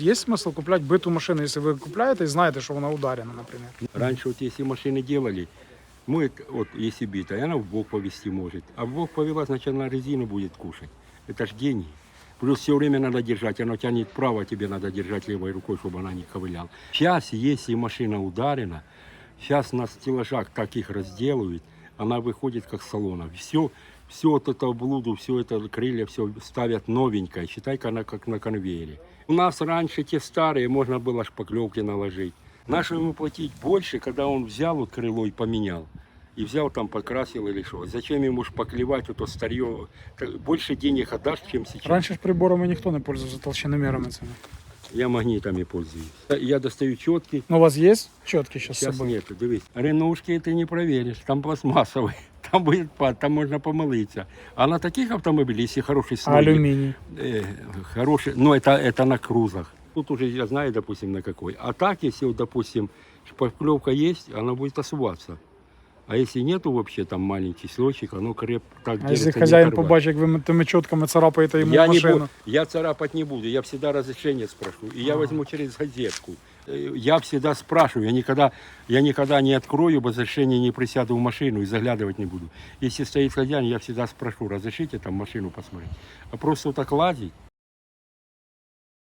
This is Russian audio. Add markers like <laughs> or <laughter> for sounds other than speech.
Є смисл купляти биту машину, якщо ви купляєте і знаєте, що вона ударена, наприклад. Раньше вот если машины делали, мы, вот если битая, она в бок повести может. А в бок повела, значит она резину будет кушать. Это ж деньги. Плюс все время надо держать, она тянет вправо, тебе надо держать левой рукой, чтобы она не ковыляла. Сейчас, если машина ударена, сейчас на стеллажах так их разделывают, она выходит как с салона. Все, все вот это блуду, все это крылья, все ставят новенькое. Считай-ка она как на конвейере. У нас раньше те старые, можно было шпаклевки наложить. Наши ему платить больше, когда он взял вот крыло и поменял. И взял там, покрасил или что. Зачем ему шпаклевать это старье? Так Больше денег отдашь, чем сейчас. Раніше ж приборами ніхто не пользувався толщиномірами цими. Я магнитами пользуюсь. Я достаю четки. Ну, у вас є чіткі зараз з Сейчас собою? нет, дивись. Ренушки ты не проверишь, там пластмассовый. <laughs> Там будет пад, там можно помылиться. А на таких автомобилях, если хороший А слой, алюміній. э, хороший, ну это, это на крузах. Тут уже я знаю, допустим, на какой. А так, если, вот, допустим, шпаклевка есть, она будет осуваться. А если нету вообще там маленький слойчик, оно креп так А держится, якщо не хазяїн оторвать. побачить, як ви тими чотками царапаєте йому я, не машину. буду, я царапать не буду, я всегда разрешение спрошу. И я возьму через газетку. Э, Я всегда спрашиваю, я никогда, я никогда не открою без разрешения, не присяду в машину и заглядывать не буду. Если стоит хозяин, я всегда спрошу, разрешите там машину посмотреть. А просто вот так лазить,